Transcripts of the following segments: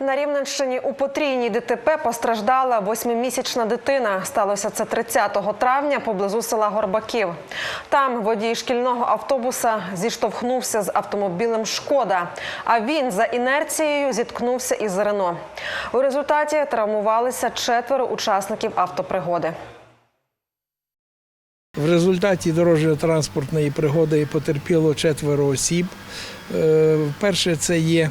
На Рівненщині у потрійній ДТП постраждала восьмимісячна дитина. Сталося це 30 травня поблизу села Горбаків. Там водій шкільного автобуса зіштовхнувся з автомобілем «Шкода», а він за інерцією зіткнувся із Рено. У результаті травмувалися четверо учасників автопригоди. В результаті дорожньо-транспортної пригоди потерпіло четверо осіб. Е, Перше це є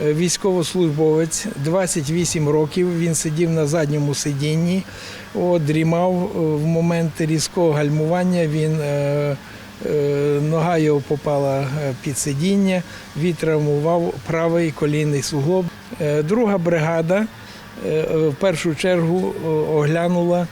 військовослужбовець, 28 років. Він сидів на задньому сидінні, дрімав Е, в момент різкого гальмування. Він е, е, нога його попала е, під сидіння, відтравмував правий колінний суглоб. Е, Друга бригада е, в першу чергу е, оглянула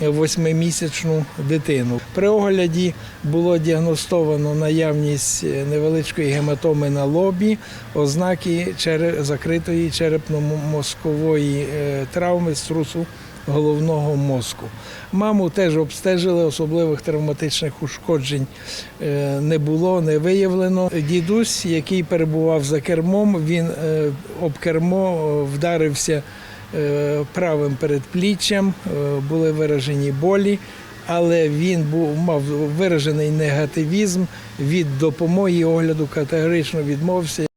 восьмимісячну дитину. При огляді було діагностовано наявність невеличкої гематоми на лобі, ознаки закритої черепно-мозкової е, травми струсу головного мозку. Маму теж обстежили, особливих травматичних ушкоджень е, не було, не виявлено. Дідусь, який перебував за кермом, він е, об кермо е, вдарився е, правим передпліччям, е, були виражені болі, але він був мав виражений негативізм від допомоги огляду категорично відмовився.